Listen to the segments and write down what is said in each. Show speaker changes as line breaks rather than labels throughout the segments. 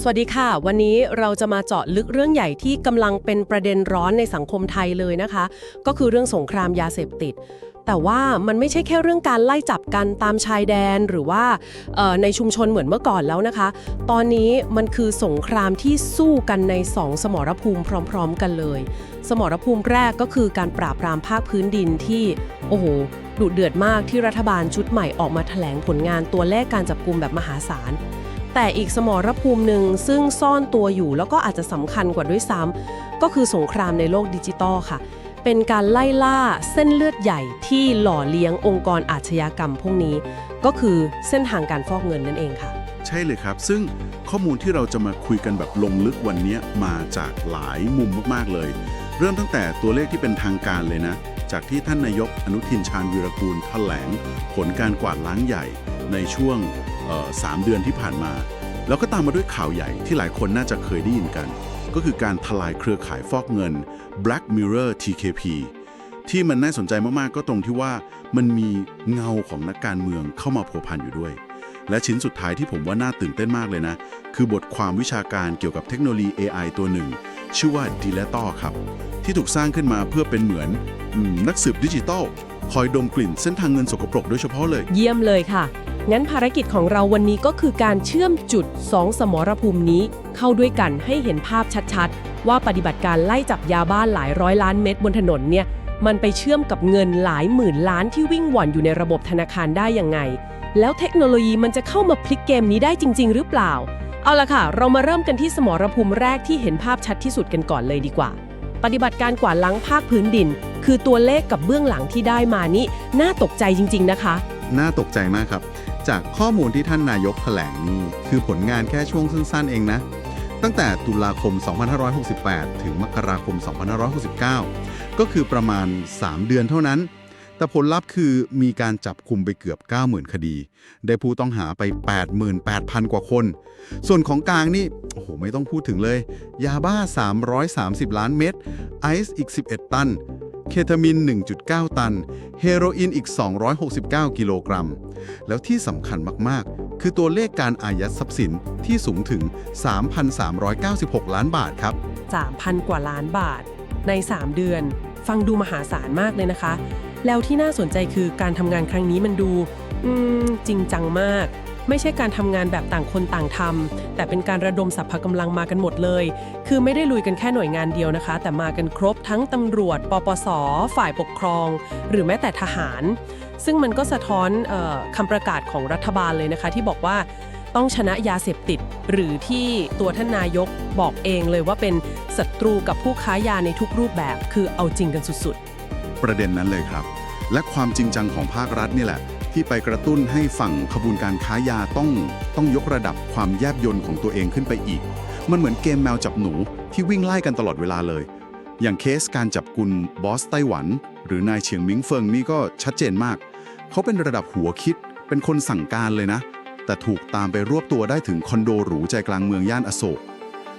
สวัสดีค่ะ วันนี้เราจะมาเจาะลึกเรื่องใหญ่ที่กำลังเป็นประเด็นร้อนในสังคมไทยเลยนะคะ ก็คือเรื่องสงครามยาเสพติด แต่ว่ามันไม่ใช่แค่เรื่องการไล่จับกันตามชายแดนหรือว่าในชุมชนเหมือนเมื่อก่อนแล้วนะคะ ตอนนี้มันคือสงครามที่สู้กันในสองสมรภูมิพร้อม ๆ กันเลย สมรภูมิแรกก็คือการปราบปรามภาคพื้นดินที่โอ้โหดุเดือดมากที่รัฐบาลชุดใหม่ออกมาแถลงผลงานตัวเลขการจับกลุ่มแบบมหาศาล แต่อีกสมรภูมิหนึ่งซึ่งซ่อนตัวอยู่แล้วก็อาจจะสำคัญกว่าด้วยซ้ำก็คือสงครามในโลกดิจิตอลค่ะ เป็นการไล่ล่าเส้นเลือดใหญ่ที่หล่อเลี้ยงองค์กรอาชญากรรมพวกนี้ ก็คือเส้นทางการฟอกเงินนั่นเองค่ะ
ใช่เลยครับ ซึ่งข้อมูลที่เราจะมาคุยกันแบบลงลึกวันนี้มาจากหลายมุมมากๆเลย เริ่มตั้งแต่ตัวเลขที่เป็นทางการเลยนะ จากที่ท่านนายกอนุทินชาญวีรกูลแถลง ผลการกวาดล้างใหญ่ ในช่วงสามเดือนที่ผ่านมา แล้วก็ตามมาด้วยข่าวใหญ่ที่หลายคนน่าจะเคยได้ยินกัน ก็คือการทลายเครือข่ายฟอกเงิน Black Mirror TKP ที่มันน่าสนใจมาก ๆ ก็ตรงที่ว่ามันมีเงาของนักการเมืองเข้ามาพัวพันอยู่ด้วย และชิ้นสุดท้ายที่ผมว่าน่าตื่นเต้นมากเลยนะ คือบทความวิชาการเกี่ยวกับเทคโนโลยี AI ตัวหนึ่ง ชื่อว่า d i l e t o ครับ ที่ถูกสร้างขึ้นมาเพื่อเป็นเหมือนอนักสืบดิจิตอลคอยดมกลิ่นเส้นทางเงินสกปรกโดยเฉพาะเลย
เยี่ยมเลยค่ะ งั้นภารกิจของเราวันนี้ก็คือการเชื่อมจุด 2 สมรภูมินี้ เข้าด้วยกันให้เห็นภาพชัดๆ ว่าปฏิบัติการไล่จับยาบ้านหลายร้อยล้านเม็ดบนถนนเนี่ย มันไปเชื่อมกับเงินหลายหมื่นล้านที่วิ่งว่อนอยู่ในระบบธนาคารได้ยังไง แล้วเทคโนโลยีมันจะเข้ามาพลิกเกมนี้ได้จริง ๆ หรือเปล่า เอาละค่ะ เรามาเริ่มกันที่สมรภูมิแรกที่เห็นภาพชัดที่สุดกันก่อนเลยดีกว่า ปฏิบัติการกวาดล้างภาคพื้นดิน คือตัวเลขกับเบื้องหลังที่ได้มานี่น่าตกใจจริง ๆ นะคะ
น่าตกใจมากครับ จากข้อมูลที่ท่านนายกแถลงนี่คือผลงานแค่ช่วงสั้นๆเองนะ ตั้งแต่ตุลาคม 2568 ถึงมกราคม 2569 ก็คือประมาณ 3 เดือนเท่านั้น แต่ผลลัพธ์คือมีการจับคุมไปเกือบ 90,000 คดี ได้ผู้ต้องหาไป 88,000 กว่าคน ส่วนของกลางนี่โอ้โหไม่ต้องพูดถึงเลย ยาบ้า 330 ล้านเม็ดไอซ์อีก 11 ตัน เคทามิน 1.9 ตัน เฮโรอีนอีก 269 กิโลกรัม แล้วที่สำคัญมาก ๆ คือตัวเลขการอายัดทรัพย์สินที่สูงถึง 3,396 ล้านบาทครับ
3,000 กว่าล้านบาท ใน 3 เดือน ฟังดูมหาศาลมากเลยนะคะ แล้วที่น่าสนใจคือการทำงานครั้งนี้มันดูจริงจังมาก ไม่ใช่การทำงานแบบต่างคนต่างทำแต่เป็นการระดมสรรพกำลังมากันหมดเลย คือไม่ได้ลุยกันแค่หน่วยงานเดียวนะคะ แต่มากันครบทั้งตำรวจ ปปส ฝ่ายปกครอง หรือแม้แต่ทหาร ซึ่งมันก็สะท้อนออคำประกาศของรัฐบาลเลยนะคะ ที่บอกว่าต้องชนะยาเสพติด หรือที่ตัวท่านนายกบอกเองเลยว่าเป็นศัตรูกับผู้ค้ายาในทุกรูปแบบ คือเอาจริงกันสุดๆ
ประเด็นนั้นเลยครับ และความจริงจังของภาครัฐนี่แหละ ที่ไปกระตุ้นให้ฝั่งขบวนการค้ายาต้องต้องยกระดับความแยบยลของตัวเองขึ้นไปอีก มันเหมือนเกมแมวจับหนูที่วิ่งไล่กันตลอดเวลาเลย อย่างเคสการจับกุมบอสไต้หวัน หรือนายเฉียงมิงเฟิงนี่ก็ชัดเจนมาก เขาเป็นระดับหัวคิด เป็นคนสั่งการเลยนะ แต่ถูกตามไปรวบตัวได้ถึงคอนโดหรูใจกลางเมืองย่านอโศก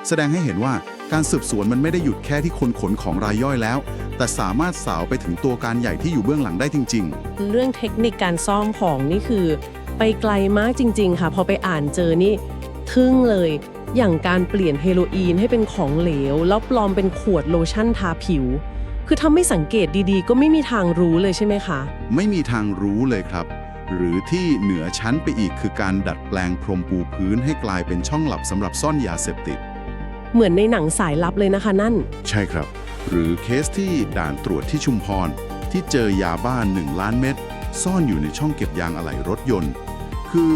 แสดงให้เห็นว่า การสืบสวนมันไม่ได้หยุดแค่ที่คนขนของรายย่อยแล้ว แต่สามารถสาวไปถึงตัวการใหญ่ที่อยู่เบื้องหลังได้จริง
ๆเรื่องเทคนิคการซ่อมของนี่คือ ไปไกลมากจริง ๆ ค่ะ พอไปอ่านเจอนี่ทึ่งเลย อย่างการเปลี่ยนเฮโรอีนให้เป็นของเหลว แล้วปลอมเป็นขวดโลชั่นทาผิว คือถ้าไม่สังเกตดีๆ ก็ไม่มีทางรู้เลยใช่ไหมคะ
ๆไม่มีทางรู้เลยครับ หรือที่เหนือชั้นไปอีกคือการดัดแปลงพรมปูพื้นให้กลายเป็นช่องหลับสำหรับซ่อนยาเสพติด
เหมือนในหนังสายลับเลยนะคะนั่น
ใช่ครับ หรือเคสที่ด่านตรวจที่ชุมพร ที่เจอยาบ้าน 1 ล้านเม็ดซ่อนอยู่ในช่องเก็บยางอะไหล่รถยนต์ คือ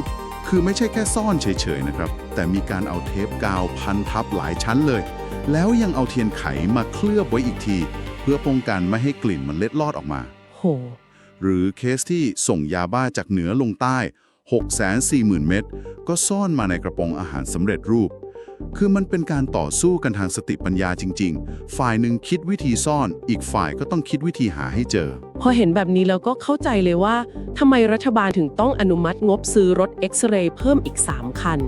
คือไม่ใช่แค่ซ่อนเฉยๆนะครับ แต่มีการเอาเทปกาวพันทับหลายชั้นเลย แล้วยังเอาเทียนไขมาเคลือบไว้อีกที เพื่อป้องกันไม่ให้กลิ่นมันเล็ดลอดออกมา
โห
หรือเคสที่ส่งยาบ้าจากเหนือลงใต้ 640,000 เม็ดก็ซ่อนมาในกระป๋องอาหารสำเร็จรูป คือมันเป็นการต่อสู้กันทางสติปัญญาจริง ๆ ฝ่ายหนึ่งคิดวิธีซ่อน อีกฝ่ายก็ต้องคิดวิธีหาให้เจอ
พอเห็นแบบนี้แล้วก็เข้าใจเลยว่าทำไมรัฐบาลถึงต้องอนุมัติงบซื้อรถเอ็กซเรย์เพิ่มอีก 3 คัน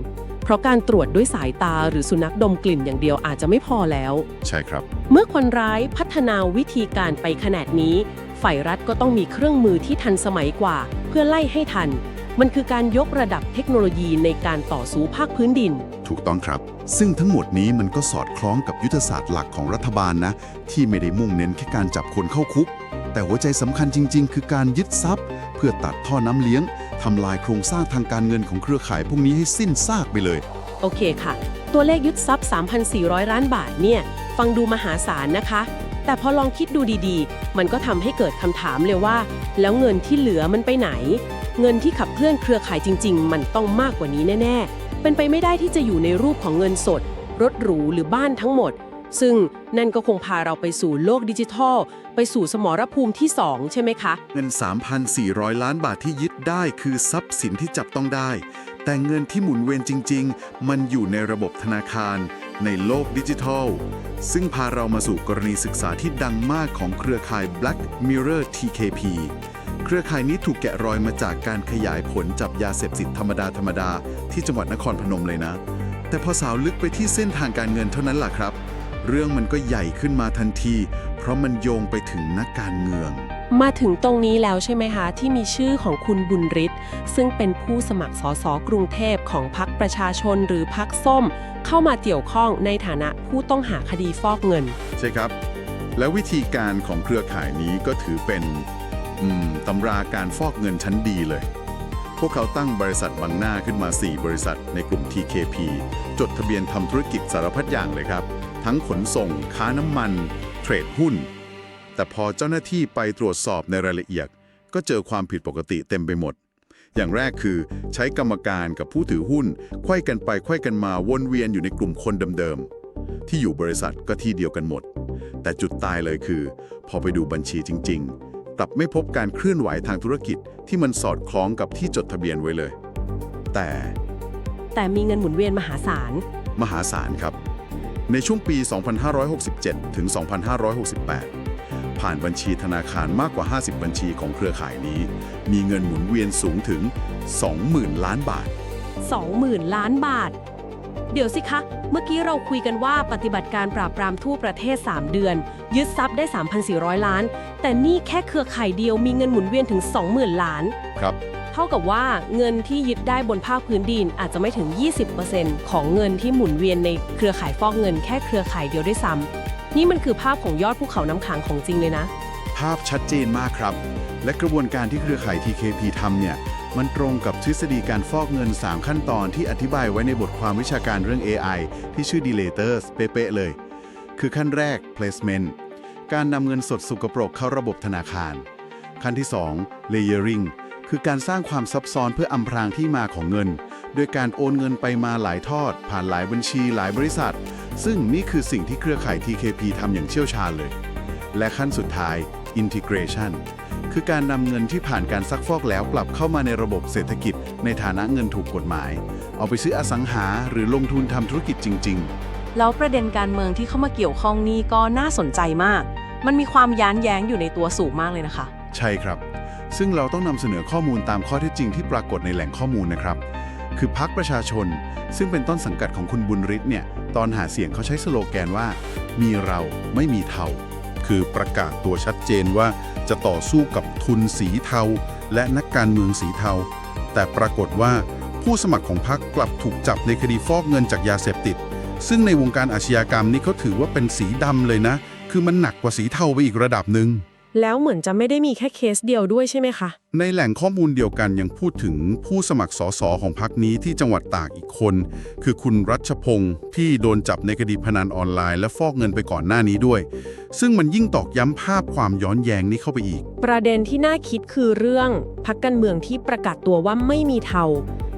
เพราะการตรวจด้วยสายตาหรือสุนัขดมกลิ่นอย่างเดียวอาจจะไม่พอแล้ว
ใช่ครับ
เมื่อคนร้ายพัฒนาวิธีการไปขนาดนี้ ฝ่ายรัฐก็ต้องมีเครื่องมือที่ทันสมัยกว่า เพื่อไล่ให้ทัน มันคือการยกระดับเทคโนโลยีในการต่อสู้ภาคพื้นดิน
ถูกต้องครับ ซึ่งทั้งหมดนี้มันก็สอดคล้องกับยุทธศาสตร์หลักของรัฐบาลนะ ที่ไม่ได้มุ่งเน้นแค่การจับคนเข้าคุก แต่หัวใจสำคัญจริง ๆ คือการยึดทรัพย์ เพื่อตัดท่อน้ำเลี้ยงทำลายโครงสร้างทางการเงินของเครือข่ายพวกนี้ให้สิ้นซากไปเลย
โอเคค่ะ ตัวเลขยึดทรัพย์ 3,400 ล้านบาทเนี่ย ฟังดูมหาศาลนะคะ แต่พอลองคิดดูดีๆ มันก็ทำให้เกิดคำถามเลยว่า แล้วเงินที่เหลือมันไปไหน เงินที่ขับเคลื่อนเครือข่ายจริง ๆ มันต้องมากกว่านี้แน่ๆ เป็นไปไม่ได้ที่จะอยู่ในรูปของเงินสด รถหรูหรือบ้านทั้งหมด ซึ่งนั่นก็คงพาเราไปสู่โลกดิจิทัล ไปสู่สมรภูมิที่ 2 ใช่ไหมคะ
เงิน 3,400 ล้านบาทที่ยึดได้คือทรัพย์สินที่จับต้องได้ แต่เงินที่หมุนเวียนจริง ๆ มันอยู่ในระบบธนาคาร ในโลกดิจิทัล ซึ่งพาเรามาสู่กรณีศึกษาที่ดังมากของเครือข่าย Black Mirror TKP เครือข่ายนี้ถูกแกะรอยมาจากการขยายผลจับยาเสพติดธรรมดาธรรมดาๆที่จังหวัดนครพนมเลยนะ แต่พอสาวลึกไปที่เส้นทางการเงินเท่านั้นล่ะครับ เรื่องมันก็ใหญ่ขึ้นมาทันที เพราะมันโยงไปถึงนักการเมือง
มาถึงตรงนี้แล้วใช่ไหมคะ ที่มีชื่อของคุณบุญฤทธิ์ซึ่งเป็นผู้สมัครสสกรุงเทพของพรรคประชาชนหรือพรรคส้ม เข้ามาเกี่ยวข้องในฐานะผู้ต้องหาคดีฟอกเงิน
ใช่ครับ แล้ววิธีการของเครือข่ายนี้ก็ถือเป็น อืมตำราการฟอกเงินชั้นดีเลย พวกเขาตั้งบริษัทบังหน้าขึ้นมา 4 บริษัทในกลุ่ม TKP จดทะเบียนทำธุรกิจสารพัดอย่างเลยครับ ทั้งขนส่ง ค้าน้ำมัน เทรดหุ้น แต่พอเจ้าหน้าที่ไปตรวจสอบในรายละเอียด ก็เจอความผิดปกติเต็มไปหมด อย่างแรกคือใช้กรรมการกับผู้ถือหุ้นไขว้กันไปไขว้กันมาวนเวียนอยู่ในกลุ่มคนเดิมๆที่อยู่บริษัทก็ที่เดียวกันหมด แต่จุดตายเลยคือ พอไปดูบัญชีจริง ๆ กลับไม่พบการเคลื่อนไหวทางธุรกิจที่มันสอดคล้องกับที่จดทะเบียนไว้เลย แต่
แต่มีเงินหมุนเวียนมหาศาล
มหาศาลครับ ในช่วงปี 2567 ถึง 2568 ผ่านบัญชีธนาคารมากกว่า 50 บัญชีของเครือข่ายนี้ มีเงินหมุนเวียนสูงถึง 20,000 ล้านบาท
20,000 ล้านบาท เดี๋ยวสิคะ เมื่อกี้เราคุยกันว่าปฏิบัติการปราบปรามทั่วประเทศ 3 เดือน ยึดทรัพย์ได้ 3,400 ล้าน แต่นี่แค่เครือข่ายเดียวมีเงินหมุนเวียนถึง 20,000 ล้าน
ครับ
เท่ากับว่าเงินที่ยึดได้บนภาคพื้นดินอาจจะไม่ถึง 20%ของเงินที่หมุนเวียนในเครือข่ายฟอกเงินแค่เครือข่ายเดียวด้วยซ้ำนี่มันคือภาพของยอดภูเขาน้ำขังของจริงเลยนะ
ภาพชัดเจนมากครับ และกระบวนการที่เครือข่าย TKP ทำเนี่ย มันตรงกับทฤษฎีการฟอกเงิน 3 ขั้นตอนที่อธิบายไว้ในบทความวิชาการเรื่อง AI ที่ชื่อ Delators เป๊ะๆเลย คือขั้นแรก placement การนำเงินสดสุกปรกเข้าระบบธนาคาร ขั้นที่ 2 layering คือการสร้างความซับซ้อนเพื่ออำพรางที่มาของเงิน โดยการโอนเงินไปมาหลายทอด ผ่านหลายบัญชีหลายบริษัท ซึ่งนี่คือสิ่งที่เครือข่าย TKP ทำอย่างเชี่ยวชาญเลย และขั้นสุดท้าย integration คือการนำเงินที่ผ่านการซักฟอกแล้วกลับเข้ามาในระบบเศรษฐกิจ ในฐานะเงินถูกกฎหมาย เอาไปซื้ออสังหาหรือลงทุนทำธุรกิจจริง
แล้วประเด็นการเมืองที่เข้ามาเกี่ยวข้องนี่ก็น่าสนใจมาก มันมีความย้านแย้งอยู่ในตัวสูงมากเลยนะคะ
ๆ ใช่ครับ ซึ่งเราต้องนำเสนอข้อมูลตามข้อเท็จจริงที่ปรากฏในแหล่งข้อมูลนะครับ คือพักประชาชน ซึ่งเป็นต้นสังกัดของคุณบุญฤทธิ์เนี่ยตอนหาเสียงเขาใช้สโลแกนว่า มีเราไม่มีเทา คือประกาศตัวชัดเจนว่าจะต่อสู้กับทุนสีเทา และนักการเมืองสีเทา แต่ปรากฏว่าผู้สมัครของพรรคกลับถูกจับในคดีฟอกเงินจากยาเสพติด ซึ่งในวงการอาชญากรรมนี่เขาถือว่าเป็นสีดำเลยนะ คือมันหนักกว่าสีเทาไปอีกระดับหนึ่ง
แล้วเหมือนจะไม่ได้มีแค่เคสเดียวด้วยใช่ไหมคะ
ในแหล่งข้อมูลเดียวกันยังพูดถึงผู้สมัครสสของพรรคนี้ที่จังหวัดตากอีกคน คือคุณรัชพงศ์ที่โดนจับในคดีพนันออนไลน์และฟอกเงินไปก่อนหน้านี้ด้วย ซึ่งมันยิ่งตอกย้ำภาพความย้อนแย้งนี้เข้าไปอีก
ประเด็นที่น่าคิดคือเรื่องพักการเมืองที่ประกาศตัวว่าไม่มีเทา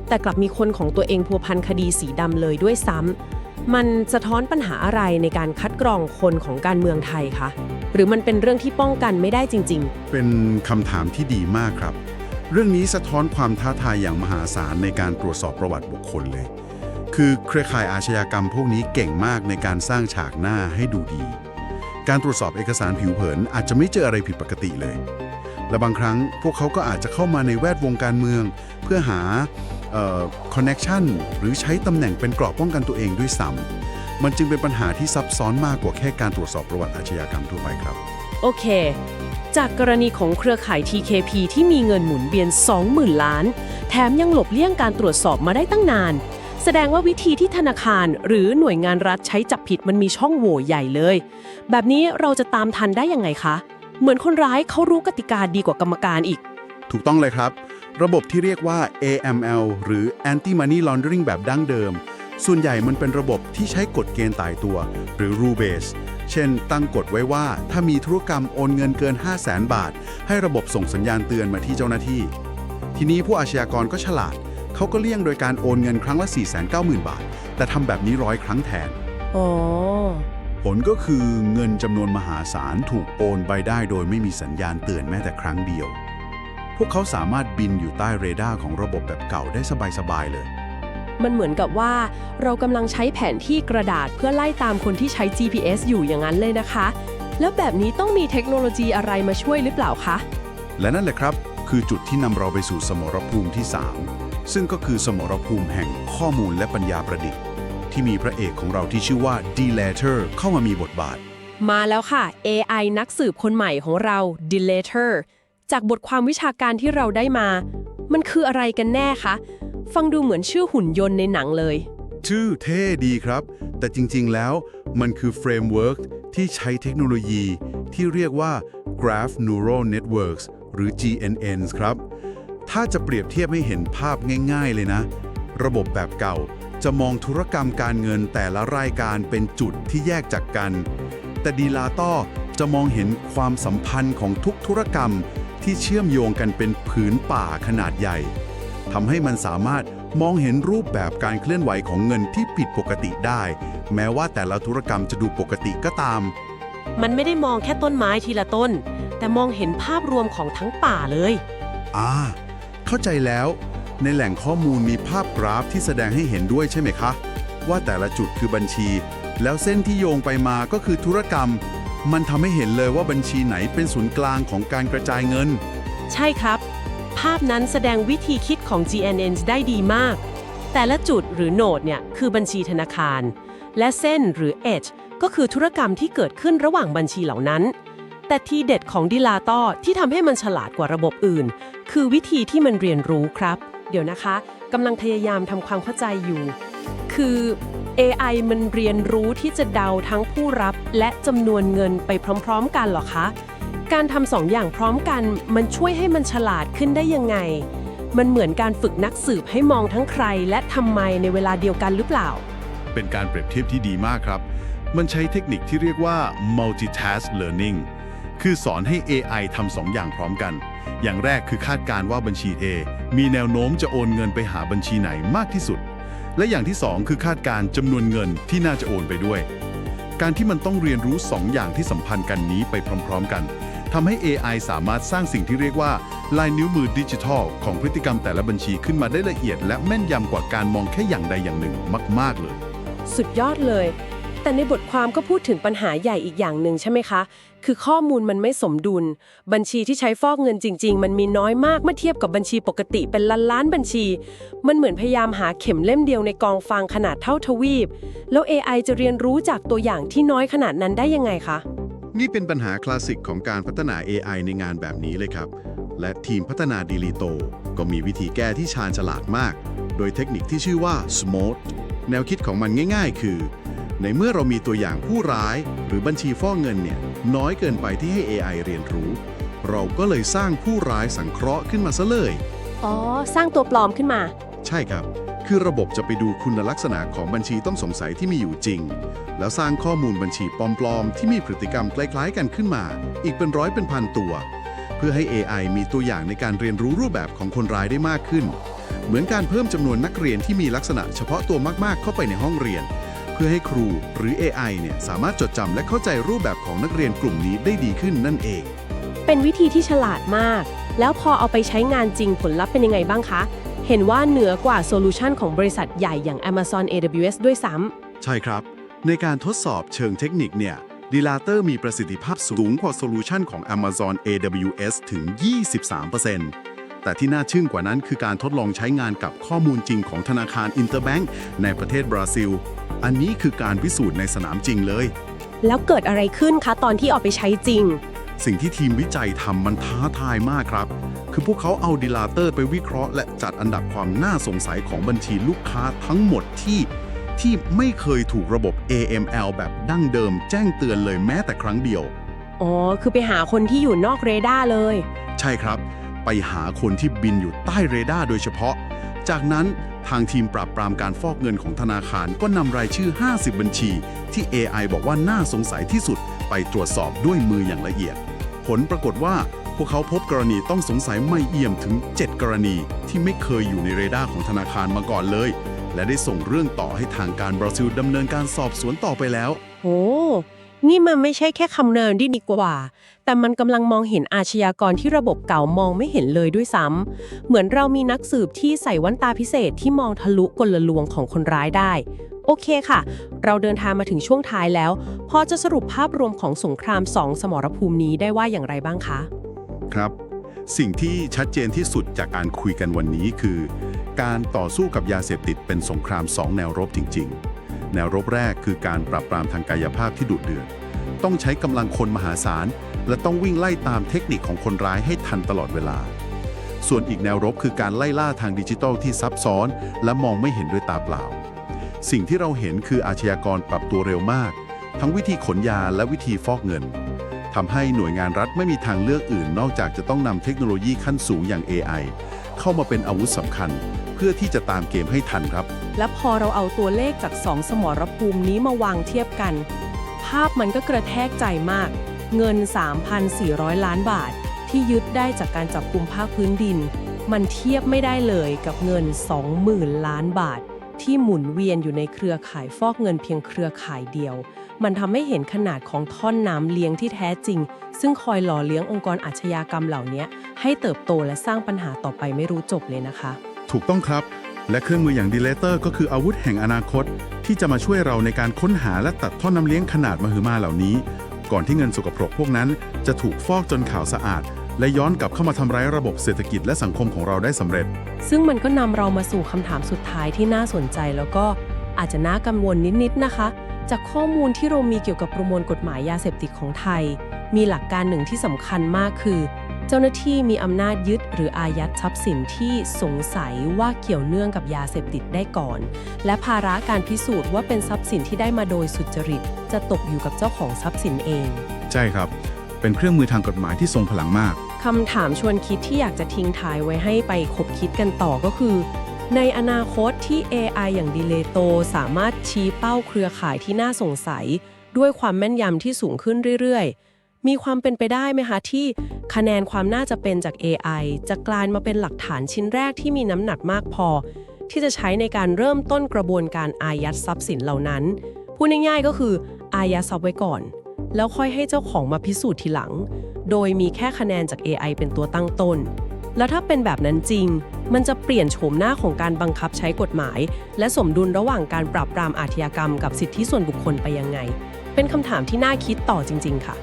แต่กลับมีคนของตัวเองพัวพันคดีสีดำเลยด้วยซ้ำ มันสะท้อนปัญหาอะไรในการคัดกรองคนของการเมืองไทยคะหรือมันเป็นเรื่องที่ป้องกันไม่ได้จริง
เป็นคำถามที่ดีมากครับ เรื่องนี้สะท้อนความท้าทายอย่างมหาศาลในการตรวจสอบประวัติบุคคลเลย คือเครือข่ายอาชญากรรมพวกนี้เก่งมากในการสร้างฉากหน้าให้ดูดี การตรวจสอบเอกสารผิวเผินอาจจะไม่เจออะไรผิดปกติเลย และบางครั้งพวกเขาก็อาจจะเข้ามาในแวดวงการเมือง เพื่อหา คอนเน็ชันหรือใช้ตำแหน่งเป็นกรอบป้องกันตัวเองด้วยซ้ำมันจึงเป็นปัญหาที่ซับซ้อนมากกว่าแค่การตรวจสอบประวัติอาชญากรรมทั่วไปครับ
ๆโอเค จากกรณีของเครือข่าย TKP ที่มีเงินหมุนเวียน 20,000 ล้าน แถมยังหลบเลี่ยงการตรวจสอบมาได้ตั้งนาน แสดงว่าวิธีที่ธนาคารหรือหน่วยงานรัฐใช้จับผิดมันมีช่องโหว่ใหญ่เลย แบบนี้เราจะตามทันได้ยังไงคะ เหมือนคนร้ายเขารู้กติกาดีกว่ากรรมการอีก
ถูกต้องเลยครับ ระบบที่เรียกว่า AML หรือ Anti Money Laundering แบบดั้งเดิม ส่วนใหญ่มันเป็นระบบที่ใช้กฎเกณฑ์ตายตัว หรือ rule base เช่น ตั้งกฎไว้ว่าถ้ามีธุรกรรมโอนเงินเกิน 5 0 0แสนบาท ให้ระบบส่งสัญญาณเตือนมาที่เจ้าหน้าที่ ทีนี้ผู้อาชญากรก็ฉลาด เขาก็เลี่ยงโดยการโอนเงินครั้งละ 490,000 บาท แต่ทำแบบนี้ร้อยครั้งแทน
อ๋อ
ผลก็คือเงินจำนวนมหาศาลถูกโอนไปได้โดยไม่มีสัญญาณเตือนแม้แต่ครั้งเดียว พวกเขาสามารถบินอยู่ใต้เรดาร์ของระบบแบบเก่าได้สบายๆเลย
มันเหมือนกับว่า เรากำลังใช้แผนที่กระดาษเพื่อไล่ตามคนที่ใช้ GPS อยู่อย่างนั้นเลยนะคะ แล้วแบบนี้ต้องมีเทคโนโลยีอะไรมาช่วยหรือเปล่าคะ
และนั่นแหละครับ คือจุดที่นำเราไปสู่สมรภูมิที่ 3 ซึ่งก็คือสมรภูมิแห่งข้อมูลและปัญญาประดิษฐ์ ที่มีพระเอกของเราที่ชื่อว่า d e l a t e r เข้ามามีบทบาท
มาแล้วค่ะ AI นักสืบคนใหม่ของเรา Delator จากบทความวิชาการที่เราได้มา มันคืออะไรกันแน่คะ ฟังดูเหมือนชื่อหุ่นยนต์ในหนังเลย
ชื่อเท่ดีครับ แต่จริงๆแล้วมันคือเฟรมเวิร์กที่ใช้เทคโนโลยี ที่เรียกว่า Graph Neural Networks หรือ GNNs ครับ ถ้าจะเปรียบเทียบให้เห็นภาพง่าย ๆ เลยนะ ระบบแบบเก่าจะมองธุรกรรมการเงินแต่ละรายการเป็นจุดที่แยกจากกัน แต่ดีลาต้อจะมองเห็นความสัมพันธ์ของทุกธุรกรรม ที่เชื่อมโยงกันเป็นผืนป่าขนาดใหญ่ทำให้มันสามารถมองเห็นรูปแบบการเคลื่อนไหวของเงินที่ผิดปกติได้ แม้ว่าแต่ละธุรกรรมจะดูปกติก็ตาม
มันไม่ได้มองแค่ต้นไม้ทีละต้น แต่มองเห็นภาพรวมของทั้งป่าเลย
อ่า เข้าใจแล้ว ในแหล่งข้อมูลมีภาพกราฟที่แสดงให้เห็นด้วยใช่ไหมคะ ว่าแต่ละจุดคือบัญชี แล้วเส้นที่โยงไปมาก็คือธุรกรรม มันทำให้เห็นเลยว่าบัญชีไหนเป็นศูนย์กลางของการกระจายเงิน
ใช่ครับ ภาพนั้นแสดงวิธีคิดของ GNN ได้ดีมาก แต่ละจุดหรือโหนดเนี่ยคือบัญชีธนาคาร และเส้นหรือ Edge ก็คือธุรกรรมที่เกิดขึ้นระหว่างบัญชีเหล่านั้น แต่ทีเด็ดของดิลาต้อที่ทำให้มันฉลาดกว่าระบบอื่น คือวิธีที่มันเรียนรู้ครับ เดี๋ยวนะคะกำลังพยายามทำความเข้าใจอยู่ คือ AI มันเรียนรู้ที่จะเดาทั้งผู้รับและจำนวนเงินไปพร้อมๆ กันหรอคะ การทำสองอย่างพร้อมกัน มันช่วยให้มันฉลาดขึ้นได้ยังไง มันเหมือนการฝึกนักสืบให้มองทั้งใคร และทำไมในเวลาเดียวกันหรือเปล่า
เป็นการเปรียบเทียบที่ดีมากครับ มันใช้เทคนิคที่เรียกว่า multitask learning คือสอนให้ AI ทำสองอย่างพร้อมกัน อย่างแรกคือคาดการณ์ว่าบัญชี A มีแนวโน้มจะโอนเงินไปหาบัญชีไหนมากที่สุด และอย่างที่สองคือคาดการ์จำนวนเงินที่น่าจะโอนไปด้วย การที่มันต้องเรียนรู้สองอย่างที่สัมพันธ์กันนี้ไปพร้อม ๆ กันทำให้ AI สามารถสร้างสิ่งที่เรียกว่า ลายนิ้วมือดิจิทัล ของพฤติกรรมแต่ละบัญชีขึ้นมาได้ละเอียด และแม่นยำกว่าการมองแค่อย่างใดอย่างหนึ่งมาก ๆ เลย
สุดยอดเลย แต่ในบทความก็พูดถึงปัญหาใหญ่อีกอย่างหนึ่งใช่ไหมคะ คือข้อมูลมันไม่สมดุล บัญชีที่ใช้ฟอกเงินจริง ๆ มันมีน้อยมากเมื่อเทียบกับบัญชีปกติเป็นล้านล้านๆบัญชี มันเหมือนพยายามหาเข็มเล่มเดียวในกองฟางขนาดเท่าทวีป แล้ว AI จะเรียนรู้จากตัวอย่างที่น้อยขนาดนั้นได้ยังไงคะ
นี่เป็นปัญหาคลาสสิกของการพัฒนา AI ในงานแบบนี้เลยครับ และทีมพัฒนาดีลีโตก็มีวิธีแก้ที่ชาญฉลาดมาก โดยเทคนิคที่ชื่อว่า SMOTE แนวคิดของมันง่าย ๆ คือ ในเมื่อเรามีตัวอย่างผู้ร้าย หรือบัญชีฟอกเงินเนี่ยน้อยเกินไปที่ให้ AI เรียนรู้ เราก็เลยสร้างผู้ร้ายสังเคราะห์ขึ้นมาซะเลย
อ๋อ สร้างตัวปลอมขึ้นมา
ใช่ครับ คือระบบจะไปดูคุณลักษณะของบัญชีต้องสงสัยที่มีอยู่จริง แล้วสร้างข้อมูลบัญชีปลอมๆ ที่มีพฤติกรรมคล้ายๆ กันขึ้นมา อีกเป็นร้อยเป็นพันตัว เพื่อให้ AI มีตัวอย่างในการเรียนรู้รูปแบบของคนร้ายได้มากขึ้น เหมือนการเพิ่มจำนวนนักเรียนที่มีลักษณะเฉพาะตัวมากๆ เข้าไปในห้องเรียน เพื่อให้ครูหรือ AI เนี่ยสามารถจดจำและเข้าใจรูปแบบของนักเรียนกลุ่มนี้ได้ดีขึ้นนั่นเอง
เป็นวิธีที่ฉลาดมาก แล้วพอเอาไปใช้งานจริงผลลัพธ์เป็นยังไงบ้างคะ เห็นว่าเหนือกว่าโซลูชันของบริษัทใหญ่อย่าง Amazon AWS ด้วยซ้ำ
ใช่ครับ ในการทดสอบเชิงเทคนิคเนี่ยดีลาเตอร์มีประสิทธิภาพสูงกว่าโซลูชันของ Amazon AWS ถึง 23%แต่ที่น่าทึ่งกว่านั้นคือการทดลองใช้งานกับข้อมูลจริงของธนาคารอินเตอร์แบงก์ในประเทศบราซิล อันนี้คือการพิสูจน์ในสนามจริงเลย
แล้วเกิดอะไรขึ้นคะ ตอนที่เอาไปใช้จริง
สิ่งที่ทีมวิจัยทำมันท้าทายมากครับ คือพวกเขาเอาดิลาเตอร์ไปวิเคราะห์ และจัดอันดับความน่าสงสัยของบัญชีลูกค้าทั้งหมดที่ ที่ไม่เคยถูกระบบ AML แบบดั้งเดิมแจ้งเตือนเลยแม้แต่ครั้งเดียว
อ๋อ คือไปหาคนที่อยู่นอกเรดาร์เลย
ใช่ครับ ไปหาคนที่บินอยู่ใต้เรดาร์โดยเฉพาะ จากนั้นทางทีมปราบปรามการฟอกเงินของธนาคารก็นำรายชื่อ 50 บัญชี ที่ AI บอกว่าน่าสงสัยที่สุดไปตรวจสอบด้วยมืออย่างละเอียด ผลปรากฏว่าพวกเขาพบกรณีต้องสงสัยไม่เอี่ยมถึง 7 กรณีที่ไม่เคยอยู่ในเรดาร์ของธนาคารมาก่อนเลย และได้ส่งเรื่องต่อให้ทางการบราซิลดำเนินการสอบสวนต่อไปแล้ว
โอ้ นี่มันไม่ใช่แค่คำเนินที่ดีกว่า แต่มันกำลังมองเห็นอาชญากรที่ระบบเก่ามองไม่เห็นเลยด้วยซ้ำ เหมือนเรามีนักสืบที่ใส่แว่นตาพิเศษที่มองทะลุกลลวงของคนร้ายได้ โอเคค่ะ เราเดินทางมาถึงช่วงท้ายแล้ว พอจะสรุปภาพรวมของสงครามสองสมรภูมินี้ได้ว่าอย่างไรบ้างคะ
ครับ สิ่งที่ชัดเจนที่สุดจากการคุยกันวันนี้คือ การต่อสู้กับยาเสพติดเป็นสงครามสองแนวรบจริง ๆ แนวรบแรกคือการปราบปรามทางกายภาพที่ดุเดือด ต้องใช้กำลังคนมหาศาล และต้องวิ่งไล่ตามเทคนิคของคนร้ายให้ทันตลอดเวลา ส่วนอีกแนวรบคือการไล่ล่าทางดิจิทัลที่ซับซ้อน และมองไม่เห็นด้วยตาเปล่า สิ่งที่เราเห็นคืออาชญากรปรับตัวเร็วมาก ทั้งวิธีขนยาและวิธีฟอกเงินทำให้หน่วยงานรัฐไม่มีทางเลือกอื่น นอกจากจะต้องนำเทคโนโลยีขั้นสูงอย่าง AI เข้ามาเป็นอาวุธสำคัญ เพื่อที่จะตามเกมให้ทันครับ
และพอเราเอาตัวเลขจากสองสมรภูมินี้มาวางเทียบกัน ภาพมันก็กระแทกใจมาก เงิน 3,400 ล้านบาท ที่ยึดได้จากการจับกลุ่มภาคพื้นดิน มันเทียบไม่ได้เลยกับเงิน 20,000 ล้านบาท ที่หมุนเวียนอยู่ในเครือข่ายฟอกเงินเพียงเครือข่ายเดียว มันทำให้เห็นขนาดของท่อนน้ำเลี้ยงที่แท้จริง ซึ่งคอยหล่อเลี้ยงองค์กรอาชญากรรมเหล่านี้ให้เติบโตและสร้างปัญหาต่อไปไม่รู้จบเลยนะคะ
ถูกต้องครับ และเครื่องมืออย่างดีเลเตอร์ก็คืออาวุธแห่งอนาคต ที่จะมาช่วยเราในการค้นหาและตัดท่อน้ำเลี้ยงขนาดมหึมาเหล่านี้ ก่อนที่เงินสกปรกพวกนั้น จะถูกฟอกจนขาวสะอาด และย้อนกลับเข้ามาทำร้ายระบบเศรษฐกิจและสังคมของเราได้สำเร็จ
ซึ่งมันก็นำเรามาสู่คำถามสุดท้ายที่น่าสนใจแล้วก็อาจจะน่ากังวลนิดๆนะคะ จากข้อมูลที่เรามีเกี่ยวกับประมวลกฎหมายยาเสพติดของไทย มีหลักการหนึ่งที่สำคัญมากคือ เจ้าหน้าที่มีอำนาจยึดหรืออายัดทรัพย์สินที่สงสัยว่าเกี่ยวเนื่องกับยาเสพติดได้ก่อน และภาระการพิสูจน์ว่าเป็นทรัพย์สินที่ได้มาโดยสุจริต จะตกอยู่กับเจ้าของทรัพย์สินเอง
ใช่ครับ เป็นเครื่องมือทางกฎหมายที่ทรงพลังมาก
คำถามชวนคิดที่อยากจะทิ้งท้ายไว้ให้ไปคบคิดกันต่อก็คือ ในอนาคตที่ AI อย่างดิเลโตสามารถชี้เป้าเครือข่ายที่น่าสงสัย ด้วยความแม่นยำที่สูงขึ้นเรื่อยๆ มีความเป็นไปได้ไหมคะที่คะแนนความน่าจะเป็นจาก AI จะกลายมาเป็นหลักฐานชิ้นแรกที่มีน้ำหนักมากพอ ที่จะใช้ในการเริ่มต้นกระบวนการอายัดทรัพย์สินเหล่านั้น พูดง่ายๆก็คืออายัดทรัพย์ไว้ก่อน แล้วค่อยให้เจ้าของมาพิสูจน์ทีหลัง โดยมีแค่คะแนนจาก AI เป็นตัวตั้งต้น แล้วถ้าเป็นแบบนั้นจริง มันจะเปลี่ยนโฉมหน้าของการบังคับใช้กฎหมาย และสมดุลระหว่างการปราบปรามอาชญากรรม กับสิทธิส่วนบุคคลไปยังไง เป็นคำถามที่น่าคิดต่อจริง ๆ ค่ะ